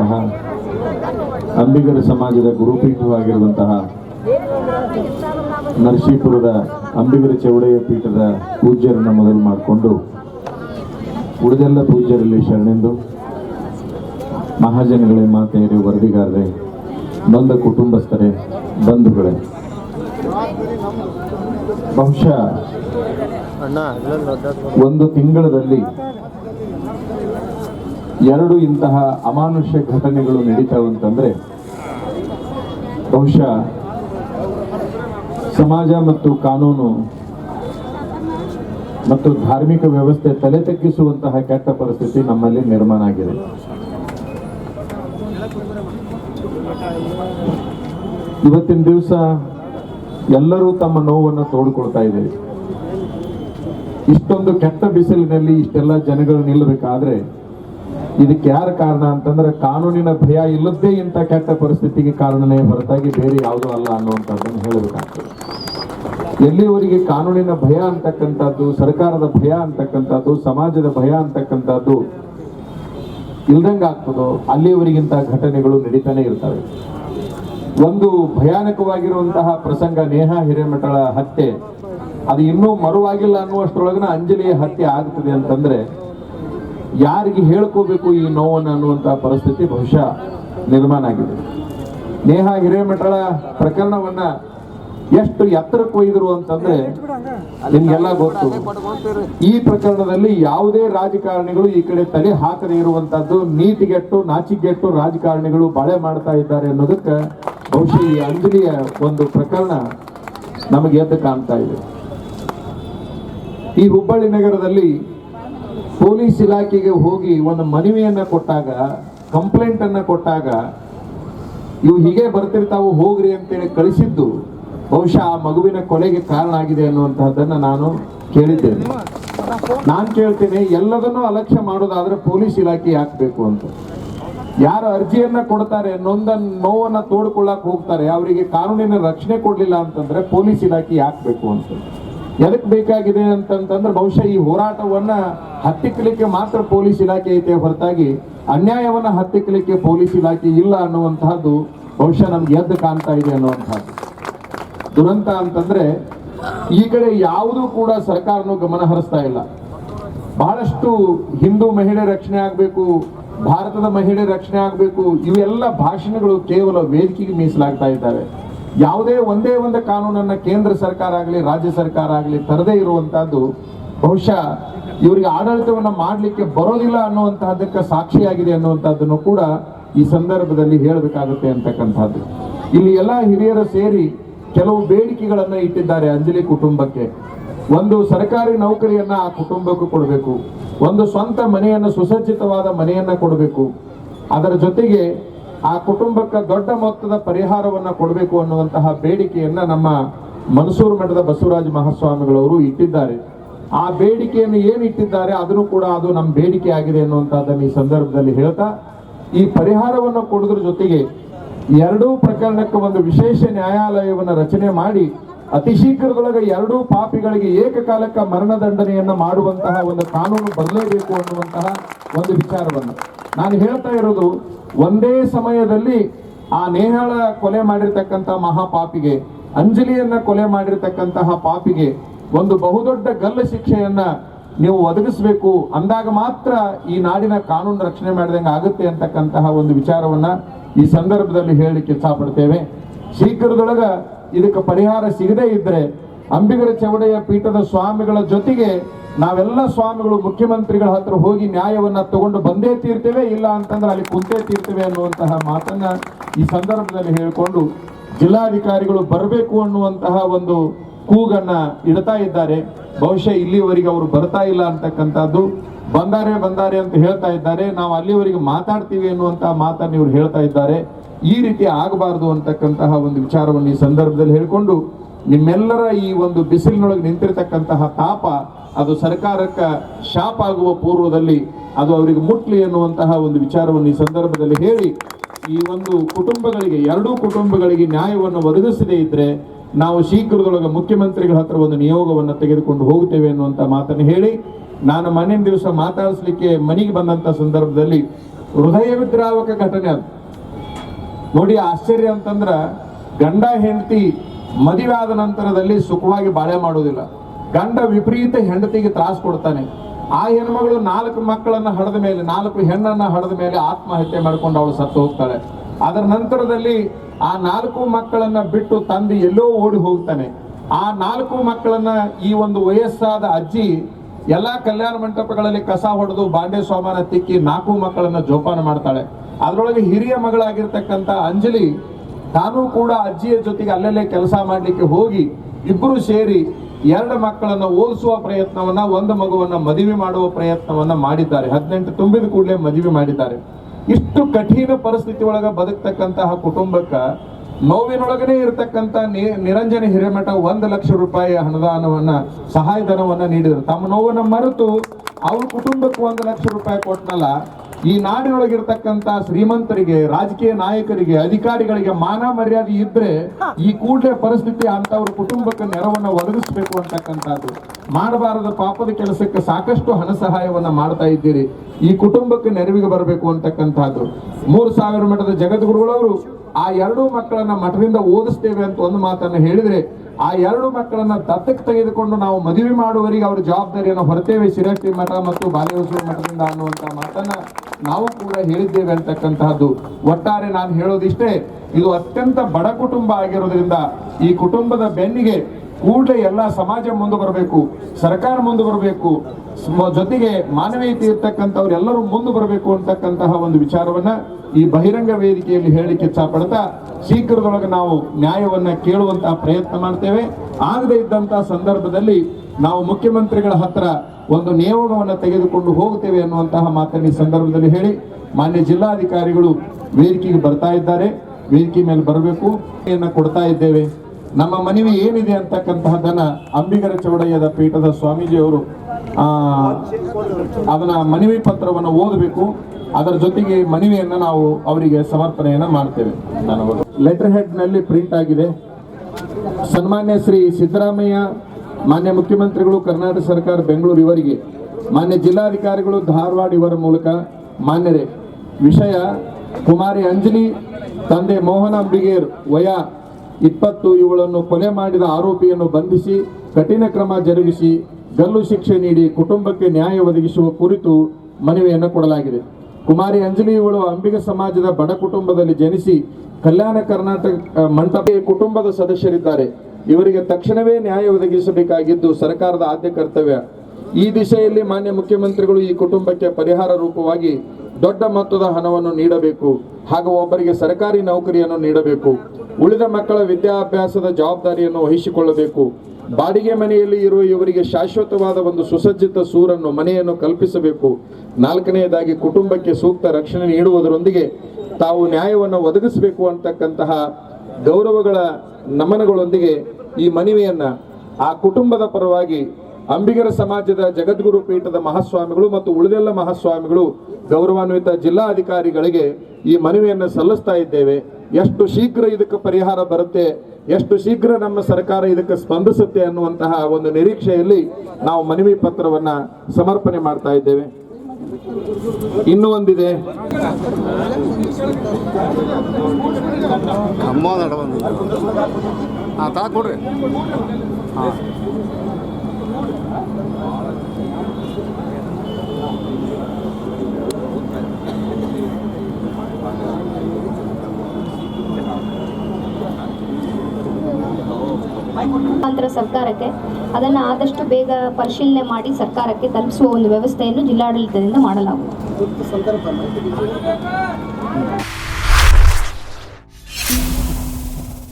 ಆಗಿರುವಂತಹ ಅಂಬಿಗರ ಸಮಾಜದ ಗುರುಪೀಠವಾಗಿರುವಂತಹ ನರಸೀಪುರದ ಅಂಬಿಗರ ಚೌಡಯ್ಯ ಪೀಠದ ಪೂಜ್ಯರನ್ನು ಮೊದಲು ಮಾಡಿಕೊಂಡು ಉಳಿದೆಲ್ಲ ಪೂಜ್ಯರಲ್ಲಿ ಶರಣೆಂದು ಮಹಾಜನಗಳೇ ಮಾತೆಯರೇ ವರದಿಗಾರರೇ ನೊಂದ ಕುಟುಂಬಸ್ಥರೇ ಬಂಧುಗಳೇ. ಬಹುಶಃ ಒಂದು ತಿಂಗಳಲ್ಲಿ ಎರಡು ಇಂತಹ ಅಮಾನುಷ್ಯ ಘಟನೆಗಳು ನಡೀತಾವಂತಂದ್ರೆ ಬಹುಶಃ ಸಮಾಜ ಮತ್ತು ಕಾನೂನು ಮತ್ತು ಧಾರ್ಮಿಕ ವ್ಯವಸ್ಥೆ ತಲೆ ತಗ್ಗಿಸುವಂತಹ ಕೆಟ್ಟ ಪರಿಸ್ಥಿತಿ ನಮ್ಮಲ್ಲಿ ನಿರ್ಮಾಣ ಆಗಿದೆ. ಇವತ್ತಿನ ದಿವಸ ಎಲ್ಲರೂ ತಮ್ಮ ನೋವನ್ನು ತೋಡಿಕೊಳ್ತಾ ಇದ್ದೀವಿ ಇಷ್ಟೊಂದು ಕೆಟ್ಟ ಬಿಸಿಲಿನಲ್ಲಿ ಇಷ್ಟೆಲ್ಲ ಜನಗಳು ನಿಲ್ಲಬೇಕಾದ್ರೆ ಇದಕ್ಕೆ ಯಾರು ಕಾರಣ ಅಂತಂದ್ರೆ ಕಾನೂನಿನ ಭಯ ಇಲ್ಲದ್ದೇ ಇಂಥ ಕೆಟ್ಟ ಪರಿಸ್ಥಿತಿಗೆ ಕಾರಣನೇ ಹೊರತಾಗಿ ಬೇರೆ ಯಾವುದೂ ಅಲ್ಲ ಅನ್ನುವಂಥದ್ದನ್ನು ಹೇಳಬೇಕಾಗ್ತದೆ. ಎಲ್ಲಿವರೆಗೆ ಕಾನೂನಿನ ಭಯ ಅಂತಕ್ಕಂಥದ್ದು, ಸರ್ಕಾರದ ಭಯ ಅಂತಕ್ಕಂಥದ್ದು, ಸಮಾಜದ ಭಯ ಅಂತಕ್ಕಂಥದ್ದು ಇಲ್ದಂಗೆ ಆಗ್ತದೋ ಘಟನೆಗಳು ನಡೀತಾನೆ ಇರ್ತವೆ. ಒಂದು ಭಯಾನಕವಾಗಿರುವಂತಹ ಪ್ರಸಂಗ ನೇಹಾ ಹಿರೇಮಠಳ ಹತ್ಯೆ, ಅದು ಇನ್ನೂ ಮರುವಾಗಿಲ್ಲ ಅನ್ನುವಷ್ಟರೊಳಗಿನ ಅಂಜಲಿಯ ಹತ್ಯೆ ಆಗ್ತದೆ ಅಂತಂದ್ರೆ ಯಾರಿಗೆ ಹೇಳ್ಕೋಬೇಕು ಈ ನೋವನ್ನು ಅನ್ನುವಂತಹ ಪರಿಸ್ಥಿತಿ ಬಹುಶಃ ನಿರ್ಮಾಣ ಆಗಿದೆ. ನೇಹಾ ಹಿರೇಮಠಳ ಪ್ರಕರಣವನ್ನ ಎಷ್ಟು ಎತ್ತರಕ್ಕೆ ಒಯ್ದರು ಅಂತಂದ್ರೆ ನಿಮ್ಗೆಲ್ಲ ಗೊತ್ತು. ಈ ಪ್ರಕರಣದಲ್ಲಿ ಯಾವುದೇ ರಾಜಕಾರಣಿಗಳು ಈ ಕಡೆ ತಲೆ ಹಾಕದೆ ಇರುವಂತದ್ದು ನೀತಿಗೆಟ್ಟು ನಾಚಿಗೆಟ್ಟು ರಾಜಕಾರಣಿಗಳು ಬಾಳೆ ಮಾಡ್ತಾ ಇದ್ದಾರೆ ಅನ್ನೋದಕ್ಕೆ ಬಹುಶಃ ಈ ಅಂಜಲಿಯ ಒಂದು ಪ್ರಕರಣ ನಮಗೆ ಎದ್ದು ಕಾಣ್ತಾ ಇದೆ. ಈ ಹುಬ್ಬಳ್ಳಿ ನಗರದಲ್ಲಿ ಪೊಲೀಸ್ ಇಲಾಖೆಗೆ ಹೋಗಿ ಒಂದು ಮನವಿಯನ್ನ ಕೊಟ್ಟಾಗ ಕಂಪ್ಲೇಂಟ್ ಅನ್ನ ಕೊಟ್ಟಾಗ, ಇವು ಹೀಗೆ ಬರ್ತಿರ್ತಾವು, ಹೋಗ್ರಿ ಅಂತೇಳಿ ಕಳಿಸಿದ್ದು, ಬಹುಶಃ ಆ ಮಗುವಿನ ಕೊಲೆಗೆ ಕಾರಣ ಆಗಿದೆ ಅನ್ನುವಂತಹದ್ದನ್ನು ನಾನು ಕೇಳಿದ್ದೇನೆ. ನಾನು ಕೇಳ್ತೇನೆ, ಎಲ್ಲದನ್ನೂ ಅಲಕ್ಷ್ಯ ಮಾಡೋದಾದ್ರೆ ಪೊಲೀಸ್ ಇಲಾಖೆ ಹಾಕ್ಬೇಕು ಅಂತ. ಯಾರು ಅರ್ಜಿಯನ್ನ ಕೊಡ್ತಾರೆ, ನೊಂದ ನೋವನ್ನ ತೋಡ್ಕೊಳ್ಳಕ್ ಹೋಗ್ತಾರೆ, ಅವರಿಗೆ ಕಾನೂನಿನ ರಕ್ಷಣೆ ಕೊಡಲಿಲ್ಲ ಅಂತಂದ್ರೆ ಪೊಲೀಸ್ ಇಲಾಖೆ ಹಾಕ್ಬೇಕು ಅಂತ. ಎದಕ್ ಬೇಕಾಗಿದೆ ಅಂತಂತಂದ್ರೆ ಬಹುಶಃ ಈ ಹೋರಾಟವನ್ನ ಹತ್ತಿಕ್ಕಲಿಕ್ಕೆ ಮಾತ್ರ ಪೊಲೀಸ್ ಇಲಾಖೆ ಐತೆ ಹೊರತಾಗಿ ಅನ್ಯಾಯವನ್ನ ಹತ್ತಿಕ್ಕಲಿಕ್ಕೆ ಪೊಲೀಸ್ ಇಲಾಖೆ ಇಲ್ಲ ಅನ್ನುವಂತಹದ್ದು ಬಹುಶಃ ನಮ್ಗೆ ಎದ್ದು ಕಾಣ್ತಾ ಇದೆ ಅನ್ನುವಂಥದ್ದು ದುರಂತ ಅಂತಂದ್ರೆ ಈ ಕಡೆ ಯಾವುದೂ ಕೂಡ ಸರ್ಕಾರನು ಗಮನ ಹರಿಸ್ತಾ ಇಲ್ಲ. ಬಹಳಷ್ಟು ಹಿಂದೂ ಮಹಿಳೆ ರಕ್ಷಣೆ ಆಗಬೇಕು, ಭಾರತದ ಮಹಿಳೆ ರಕ್ಷಣೆ ಆಗಬೇಕು, ಇವೆಲ್ಲ ಭಾಷಣಗಳು ಕೇವಲ ವೇದಿಕೆಗೆ ಮೀಸಲಾಗ್ತಾ ಇದ್ದಾವೆ. ಯಾವುದೇ ಒಂದೇ ಒಂದು ಕಾನೂನನ್ನು ಕೇಂದ್ರ ಸರ್ಕಾರ ಆಗಲಿ, ರಾಜ್ಯ ಸರ್ಕಾರ ಆಗಲಿ ತರದೇ ಇರುವಂತಹದ್ದು ಬಹುಶಃ ಇವರಿಗೆ ಆಡಳಿತವನ್ನು ಮಾಡಲಿಕ್ಕೆ ಬರೋದಿಲ್ಲ ಅನ್ನುವಂತಹದ್ದಕ್ಕೆ ಸಾಕ್ಷಿಯಾಗಿದೆ ಅನ್ನುವಂಥದ್ದನ್ನು ಕೂಡ ಈ ಸಂದರ್ಭದಲ್ಲಿ ಹೇಳಬೇಕಾಗುತ್ತೆ ಅಂತಕ್ಕಂಥದ್ದು. ಇಲ್ಲಿ ಎಲ್ಲ ಹಿರಿಯರು ಸೇರಿ ಕೆಲವು ಬೇಡಿಕೆಗಳನ್ನು ಇಟ್ಟಿದ್ದಾರೆ ಅಂಜಲಿ ಕುಟುಂಬಕ್ಕೆ. ಒಂದು ಸರ್ಕಾರಿ ನೌಕರಿಯನ್ನ ಆ ಕುಟುಂಬಕ್ಕೂ ಕೊಡಬೇಕು. ಒಂದು ಸ್ವಂತ ಮನೆಯನ್ನು, ಸುಸಜ್ಜಿತವಾದ ಮನೆಯನ್ನ ಕೊಡಬೇಕು. ಅದರ ಜೊತೆಗೆ ಆ ಕುಟುಂಬಕ್ಕೆ ದೊಡ್ಡ ಮೊತ್ತದ ಪರಿಹಾರವನ್ನ ಕೊಡಬೇಕು ಅನ್ನುವಂತಹ ಬೇಡಿಕೆಯನ್ನ ನಮ್ಮ ಮನಸೂರು ಮಠದ ಬಸವರಾಜ ಮಹಾಸ್ವಾಮಿಗಳವರು ಇಟ್ಟಿದ್ದಾರೆ. ಆ ಬೇಡಿಕೆಯನ್ನು ಏನು ಇಟ್ಟಿದ್ದಾರೆ ಅದನ್ನು ಕೂಡ ಅದು ನಮ್ಮ ಬೇಡಿಕೆ ಆಗಿದೆ ಅನ್ನುವಂಥದ್ದನ್ನು ಈ ಸಂದರ್ಭದಲ್ಲಿ ಹೇಳ್ತಾ, ಈ ಪರಿಹಾರವನ್ನು ಕೊಡೋದ್ರ ಜೊತೆಗೆ ಎರಡೂ ಪ್ರಕರಣಕ್ಕೆ ಒಂದು ವಿಶೇಷ ನ್ಯಾಯಾಲಯವನ್ನು ರಚನೆ ಮಾಡಿ ಅತಿ ಶೀಘ್ರದೊಳಗೆ ಎರಡೂ ಪಾಪಿಗಳಿಗೆ ಏಕಕಾಲಕ್ಕ ಮರಣದಂಡನೆಯನ್ನು ಮಾಡುವಂತಹ ಒಂದು ಕಾನೂನು ಬರಲೇಬೇಕು ಅನ್ನುವಂತಹ ಒಂದು ವಿಚಾರವನ್ನು. ನಾನು ಹೇಳ್ತಾ ಇರೋದು, ಒಂದೇ ಸಮಯದಲ್ಲಿ ಆ ನೇಹಾಳ ಕೊಲೆ ಮಾಡಿರ್ತಕ್ಕಂಥ ಮಹಾಪಾಪಿಗೆ, ಅಂಜಲಿಯನ್ನ ಕೊಲೆ ಮಾಡಿರ್ತಕ್ಕಂತಹ ಪಾಪಿಗೆ ಒಂದು ಬಹುದೊಡ್ಡ ಗಲ್ಲ ಶಿಕ್ಷೆಯನ್ನ ನೀವು ಒದಗಿಸಬೇಕು. ಅಂದಾಗ ಮಾತ್ರ ಈ ನಾಡಿನ ಕಾನೂನು ರಕ್ಷಣೆ ಮಾಡಿದಂಗೆ ಆಗುತ್ತೆ ಅಂತಕ್ಕಂತಹ ಒಂದು ವಿಚಾರವನ್ನ ಈ ಸಂದರ್ಭದಲ್ಲಿ ಹೇಳಲಿಕ್ಕೆ ಇಚ್ಛಾಪಡ್ತೇವೆ. ಶೀಘ್ರದೊಳಗ ಇದಕ್ಕೆ ಪರಿಹಾರ ಸಿಗದೇ ಇದ್ದರೆ ಅಂಬಿಗರ ಚೌಡಯ್ಯ ಪೀಠದ ಸ್ವಾಮಿಗಳ ಜೊತೆಗೆ ನಾವೆಲ್ಲ ಸ್ವಾಮಿಗಳು, ಮುಖ್ಯಮಂತ್ರಿಗಳ ಹತ್ರ ಹೋಗಿ ನ್ಯಾಯವನ್ನ ತಗೊಂಡು ಬಂದೇ ತೀರ್ತೇವೆ, ಇಲ್ಲ ಅಂತಂದ್ರೆ ಅಲ್ಲಿ ಕುಂತೇ ತೀರ್ತೇವೆ ಅನ್ನುವಂತಹ ಮಾತನ್ನ ಈ ಸಂದರ್ಭದಲ್ಲಿ ಹೇಳಿಕೊಂಡು ಜಿಲ್ಲಾಧಿಕಾರಿಗಳು ಬರಬೇಕು ಅನ್ನುವಂತಹ ಒಂದು ಕೂಗನ್ನ ಇಡ್ತಾ ಇದ್ದಾರೆ. ಬಹುಶಃ ಇಲ್ಲಿವರೆಗೆ ಅವರು ಬರ್ತಾ ಇಲ್ಲ ಅಂತಕ್ಕಂಥದ್ದು. ಬಂದಾರೆ ಬಂದಾರೆ ಅಂತ ಹೇಳ್ತಾ ಇದ್ದಾರೆ. ನಾವು ಅಲ್ಲಿವರೆಗೆ ಮಾತಾಡ್ತೀವಿ ಅನ್ನುವಂತಹ ಮಾತನ್ನು ಇವರು ಹೇಳ್ತಾ ಇದ್ದಾರೆ. ಈ ರೀತಿ ಆಗಬಾರದು ಅಂತಕ್ಕಂತಹ ಒಂದು ವಿಚಾರವನ್ನು ಈ ಸಂದರ್ಭದಲ್ಲಿ ಹೇಳಿಕೊಂಡು ನಿಮ್ಮೆಲ್ಲರ ಈ ಒಂದು ಬಿಸಿಲಿನೊಳಗೆ ನಿಂತಿರ್ತಕ್ಕಂತಹ ತಾಪ, ಅದು ಸರ್ಕಾರಕ್ಕೆ ಶಾಪ್ ಆಗುವ ಪೂರ್ವದಲ್ಲಿ ಅದು ಅವರಿಗೆ ಮುಟ್ಲಿ ಎನ್ನುವಂತಹ ಒಂದು ವಿಚಾರವನ್ನು ಈ ಸಂದರ್ಭದಲ್ಲಿ ಹೇಳಿ, ಈ ಒಂದು ಕುಟುಂಬಗಳಿಗೆ, ಎರಡೂ ಕುಟುಂಬಗಳಿಗೆ ನ್ಯಾಯವನ್ನು ಒದಗಿಸದೇ ಇದ್ರೆ ನಾವು ಶೀಘ್ರದೊಳಗೆ ಮುಖ್ಯಮಂತ್ರಿಗಳ ಹತ್ರ ಒಂದು ನಿಯೋಗವನ್ನು ತೆಗೆದುಕೊಂಡು ಹೋಗುತ್ತೇವೆ ಅನ್ನುವಂತ ಮಾತನ್ನು ಹೇಳಿ, ನಾನು ಮನೆಯ ದಿವಸ ಮಾತಾಡಿಸ್ಲಿಕ್ಕೆ ಮನೆಗೆ ಬಂದಂತ ಸಂದರ್ಭದಲ್ಲಿ ಹೃದಯ ವಿದ್ರಾವಕ ಘಟನೆ ಅದು. ನೋಡಿ ಆಶ್ಚರ್ಯ ಅಂತಂದ್ರ ಗಂಡ ಹೆಂಡತಿ ಮದುವೆ ಆದ ನಂತರದಲ್ಲಿ ಸುಖವಾಗಿ ಬಾಳೆ ಮಾಡೋದಿಲ್ಲ. ಗಂಡ ವಿಪರೀತ ಹೆಂಡತಿಗೆ ತ್ರಾಸ ಕೊಡ್ತಾನೆ. ಆ ಹೆಣ್ಮಗಳು ನಾಲ್ಕು ಮಕ್ಕಳನ್ನ ಹಡದ ಮೇಲೆ, ನಾಲ್ಕು ಹೆಣ್ಣನ್ನ ಹಡದ ಮೇಲೆ ಆತ್ಮಹತ್ಯೆ ಮಾಡ್ಕೊಂಡು ಅವಳು ಸತ್ತು ಹೋಗ್ತಾಳೆ. ಅದರ ನಂತರದಲ್ಲಿ ಆ ನಾಲ್ಕು ಮಕ್ಕಳನ್ನ ಬಿಟ್ಟು ತಂದೆ ಎಲ್ಲೋ ಓಡಿ ಹೋಗ್ತಾನೆ. ಆ ನಾಲ್ಕು ಮಕ್ಕಳನ್ನ ಈ ಒಂದು ವಯಸ್ಸಾದ ಅಜ್ಜಿ ಎಲ್ಲಾ ಕಲ್ಯಾಣ ಮಂಟಪಗಳಲ್ಲಿ ಕಸ ಹೊಡೆದು, ಬಾಂಡೆ ಸ್ವಾಮಾನ ತಿಕ್ಕಿ ನಾಲ್ಕು ಮಕ್ಕಳನ್ನ ಜೋಪಾನ ಮಾಡ್ತಾಳೆ. ಅದರೊಳಗೆ ಹಿರಿಯ ಮಗಳಾಗಿರ್ತಕ್ಕಂಥ ಅಂಜಲಿ, ತಾನೂ ಕೂಡ ಅಜ್ಜಿಯ ಜೊತೆಗೆ ಅಲ್ಲಲ್ಲೇ ಕೆಲಸ ಮಾಡಲಿಕ್ಕೆ ಹೋಗಿ ಇಬ್ಬರು ಸೇರಿ ಎರಡು ಮಕ್ಕಳನ್ನು ಓದಿಸುವ ಪ್ರಯತ್ನವನ್ನ, ಒಂದು ಮಗುವನ್ನ ಮದುವೆ ಮಾಡುವ ಪ್ರಯತ್ನವನ್ನ ಮಾಡಿದ್ದಾರೆ. ಹದಿನೆಂಟು ತುಂಬಿದ ಕೂಡಲೇ ಮದುವೆ ಮಾಡಿದ್ದಾರೆ. ಇಷ್ಟು ಕಠಿಣ ಪರಿಸ್ಥಿತಿ ಒಳಗ ಬದುಕ್ತಕ್ಕಂತಹ ಕುಟುಂಬಕ್ಕ ನೋವಿನೊಳಗನೆ ಇರತಕ್ಕಂತ ನಿರಂಜನ ಹಿರೇಮಠ ಒಂದು ಲಕ್ಷ ರೂಪಾಯಿ ಅನುದಾನವನ್ನ, ಸಹಾಯಧನವನ್ನ ನೀಡಿದರು. ತಮ್ಮ ನೋವನ್ನ ಮರೆತು ಅವ್ರ ಕುಟುಂಬಕ್ಕೆ ಒಂದು ಲಕ್ಷ ರೂಪಾಯಿ ಕೊಟ್ಟನಲ್ಲ ಈ ನಾಡಿನೊಳಗಿರ್ತಕ್ಕಂತ ಶ್ರೀಮಂತರಿಗೆ ರಾಜಕೀಯ ನಾಯಕರಿಗೆ ಅಧಿಕಾರಿಗಳಿಗೆ ಮಾನ ಮರ್ಯಾದೆ ಇದ್ರೆ ಈ ಕೂಡಲೇ ಪರಿಸ್ಥಿತಿ ಅಂತವ್ರ ಕುಟುಂಬಕ್ಕೆ ನೆರವನ್ನ ಒದಗಿಸ್ಬೇಕು ಅಂತಕ್ಕಂಥದ್ದು. ಮಾಡಬಾರದ ಪಾಪದ ಕೆಲಸಕ್ಕೆ ಸಾಕಷ್ಟು ಹಣ ಸಹಾಯವನ್ನ ಮಾಡ್ತಾ ಇದ್ದೀರಿ. ಈ ಕುಟುಂಬಕ್ಕೆ ನೆರವಿಗೆ ಬರಬೇಕು ಅಂತಕ್ಕಂಥದ್ದು. ಮೂರು ಸಾವಿರ ಮಠದ ಜಗದ್ಗುರುಗಳವರು ಆ ಎರಡೂ ಮಕ್ಕಳನ್ನ ಮಠದಿಂದ ಓದಿಸ್ತೇವೆ ಅಂತ ಒಂದು ಮಾತನ್ನ ಹೇಳಿದ್ರೆ ಆ ಎರಡು ಮಕ್ಕಳನ್ನ ದತ್ತಕ್ಕೆ ತೆಗೆದುಕೊಂಡು ನಾವು ಮದುವೆ ಮಾಡುವವರಿಗೆ ಅವರ ಜವಾಬ್ದಾರಿಯನ್ನು ಹೊರತೇವೆ. ಶಿರಟ್ಟಿ ಮಠ ಮತ್ತು ಬಾಲೇಶ್ವರ ಮಠದಿಂದ ಅನ್ನುವಂತ ಮಾತನ್ನ ನಾವು ಕೂಡ ಹೇಳಿದ್ದೇವೆ ಅಂತಕ್ಕಂತಹದ್ದು. ಒಟ್ಟಾರೆ ನಾನು ಹೇಳೋದಿಷ್ಟೇ, ಇದು ಅತ್ಯಂತ ಬಡ ಕುಟುಂಬ ಆಗಿರೋದ್ರಿಂದ ಈ ಕುಟುಂಬದ ಬೆನ್ನಿಗೆ ಕೂಡಲೇ ಎಲ್ಲ ಸಮಾಜ ಮುಂದೆ ಬರಬೇಕು, ಸರ್ಕಾರ ಮುಂದೆ ಬರಬೇಕು ಜೊತೆಗೆ ಮಾನವೀಯತೆ ಇರ್ತಕ್ಕಂಥವ್ರು ಎಲ್ಲರೂ ಮುಂದೆ ಬರಬೇಕು ಅಂತಕ್ಕಂತಹ ಒಂದು ವಿಚಾರವನ್ನ ಈ ಬಹಿರಂಗ ವೇದಿಕೆಯಲ್ಲಿ ಹೇಳಿಕೆ ಇಚ್ಛಪಡ್ತಾ ಶೀಘ್ರದೊಳಗೆ ನಾವು ನ್ಯಾಯವನ್ನ ಕೇಳುವಂತಹ ಪ್ರಯತ್ನ ಮಾಡ್ತೇವೆ. ಆಗದೆ ಇದ್ದಂತಹ ಸಂದರ್ಭದಲ್ಲಿ ನಾವು ಮುಖ್ಯಮಂತ್ರಿಗಳ ಹತ್ರ ಒಂದು ನಿಯೋಗವನ್ನು ತೆಗೆದುಕೊಂಡು ಹೋಗುತ್ತೇವೆ ಅನ್ನುವಂತಹ ಮಾತನ್ನು ಈ ಸಂದರ್ಭದಲ್ಲಿ ಹೇಳಿ ಮಾನ್ಯ ಜಿಲ್ಲಾಧಿಕಾರಿಗಳು ವೇದಿಕೆಗೆ ಬರ್ತಾ ಇದ್ದಾರೆ. ವೇದಿಕೆ ಮೇಲೆ ಬರಬೇಕು. ಕೊಡ್ತಾ ಇದ್ದೇವೆ. ನಮ್ಮ ಮನವಿ ಏನಿದೆ ಅಂತಕ್ಕಂತಹದನ್ನ ಅಂಬಿಗರ ಚೌಡಯ್ಯದ ಪೀಠದ ಸ್ವಾಮೀಜಿಯವರು ಅದನ್ನ ಮನವಿ ಪತ್ರವನ್ನು ಓದಬೇಕು. ಅದರ ಜೊತೆಗೆ ಮನವಿಯನ್ನ ನಾವು ಅವರಿಗೆ ಸಮರ್ಪಣೆಯನ್ನ ಮಾಡ್ತೇವೆ. ಲೆಟರ್ ಹೆಡ್ನಲ್ಲಿ ಪ್ರಿಂಟ್ ಆಗಿದೆ. ಸನ್ಮಾನ್ಯ ಶ್ರೀ ಸಿದ್ದರಾಮಯ್ಯ ಮಾನ್ಯ ಮುಖ್ಯಮಂತ್ರಿಗಳು, ಕರ್ನಾಟಕ ಸರ್ಕಾರ, ಬೆಂಗಳೂರು ಇವರಿಗೆ, ಮಾನ್ಯ ಜಿಲ್ಲಾಧಿಕಾರಿಗಳು, ಧಾರವಾಡ ಇವರ ಮೂಲಕ ಮಾನ್ಯರೇ, ವಿಷಯ ಕುಮಾರಿ ಅಂಜಲಿ, ತಂದೆ ಮೋಹನ ಅಂಬಿಗೇರ್ ವಯ ಇಪ್ಪತ್ತು ಇವಳನ್ನು ಕೊಲೆ ಮಾಡಿದ ಆರೋಪಿಯನ್ನು ಬಂಧಿಸಿ, ಕಠಿಣ ಕ್ರಮ ಜರುಗಿಸಿ, ಗಲ್ಲು ಶಿಕ್ಷೆ ನೀಡಿ, ಕುಟುಂಬಕ್ಕೆ ನ್ಯಾಯ ಒದಗಿಸುವ ಕುರಿತು ಮನವಿಯನ್ನು ಕೊಡಲಾಗಿದೆ. ಕುಮಾರಿ ಅಂಜಲಿ ಇವಳು ಅಂಬಿಗ ಸಮಾಜದ ಬಡ ಕುಟುಂಬದಲ್ಲಿ ಜನಿಸಿ, ಕಲ್ಯಾಣ ಕರ್ನಾಟಕ, ಮಂಟಪ ಕುಟುಂಬದ ಸದಸ್ಯರಿದ್ದಾರೆ. ಇವರಿಗೆ ತಕ್ಷಣವೇ ನ್ಯಾಯ ಒದಗಿಸಬೇಕಾಗಿದ್ದು ಸರ್ಕಾರದ ಆದ್ಯ ಕರ್ತವ್ಯ. ಈ ದಿಶೆಯಲ್ಲಿ ಮಾನ್ಯ ಮುಖ್ಯಮಂತ್ರಿಗಳು ಈ ಕುಟುಂಬಕ್ಕೆ ಪರಿಹಾರ ರೂಪವಾಗಿ ದೊಡ್ಡ ಮೊತ್ತದ ಹಣವನ್ನು ನೀಡಬೇಕು. ಹಾಗೂ ಒಬ್ಬರಿಗೆ ಸರ್ಕಾರಿ ನೌಕರಿಯನ್ನು ನೀಡಬೇಕು. ಉಳಿದ ಮಕ್ಕಳ ವಿದ್ಯಾಭ್ಯಾಸದ ಜವಾಬ್ದಾರಿಯನ್ನು ವಹಿಸಿಕೊಳ್ಳಬೇಕು. ಬಾಡಿಗೆ ಮನೆಯಲ್ಲಿ ಇರುವ ಇವರಿಗೆ ಶಾಶ್ವತವಾದ ಒಂದು ಸುಸಜ್ಜಿತ ಸೂರನ್ನು, ಮನೆಯನ್ನು ಕಲ್ಪಿಸಬೇಕು. ನಾಲ್ಕನೆಯದಾಗಿ ಕುಟುಂಬಕ್ಕೆ ಸೂಕ್ತ ರಕ್ಷಣೆ ನೀಡುವುದರೊಂದಿಗೆ ತಾವು ನ್ಯಾಯವನ್ನು ಒದಗಿಸಬೇಕು ಅಂತಕ್ಕಂತಹ ಗೌರವಗಳ ನಮನಗಳೊಂದಿಗೆ ಈ ಮನವಿಯನ್ನ ಆ ಕುಟುಂಬದ ಪರವಾಗಿ ಅಂಬಿಗರ ಸಮಾಜದ ಜಗದ್ಗುರು ಪೀಠದ ಮಹಾಸ್ವಾಮಿಗಳು ಮತ್ತು ಉಳಿದೆಲ್ಲ ಮಹಾಸ್ವಾಮಿಗಳು, ಗೌರವಾನ್ವಿತ ಜಿಲ್ಲಾಧಿಕಾರಿಗಳಿಗೆ ಈ ಮನವಿಯನ್ನು ಸಲ್ಲಿಸ್ತಾ ಇದ್ದೇವೆ. ಎಷ್ಟು ಶೀಘ್ರ ಇದಕ್ಕೆ ಪರಿಹಾರ ಬರುತ್ತೆ, ಎಷ್ಟು ಶೀಘ್ರ ನಮ್ಮ ಸರ್ಕಾರ ಇದಕ್ಕೆ ಸ್ಪಂದಿಸುತ್ತೆ ಅನ್ನುವಂತಹ ಒಂದು ನಿರೀಕ್ಷೆಯಲ್ಲಿ ನಾವು ಮನವಿ ಪತ್ರವನ್ನು ಸಮರ್ಪಣೆ ಮಾಡ್ತಾ ಇದ್ದೇವೆ. ಇನ್ನೂ ಒಂದಿದೆ. ಅಮ್ಮ ನಡ ಹಾಂ ತಾ ಕೊಡ್ರಿ. ಹಾಂ. ಮುಖಾಂತರ ಸರ್ಕಾರಕ್ಕೆ ಅದನ್ನು ಆದಷ್ಟು ಬೇಗ ಪರಿಶೀಲನೆ ಮಾಡಿ ಸರ್ಕಾರಕ್ಕೆ ತಲುಪಿಸುವ ಒಂದು ವ್ಯವಸ್ಥೆಯನ್ನು ಜಿಲ್ಲಾಡಳಿತದಿಂದ ಮಾಡಲಾಗುವುದು.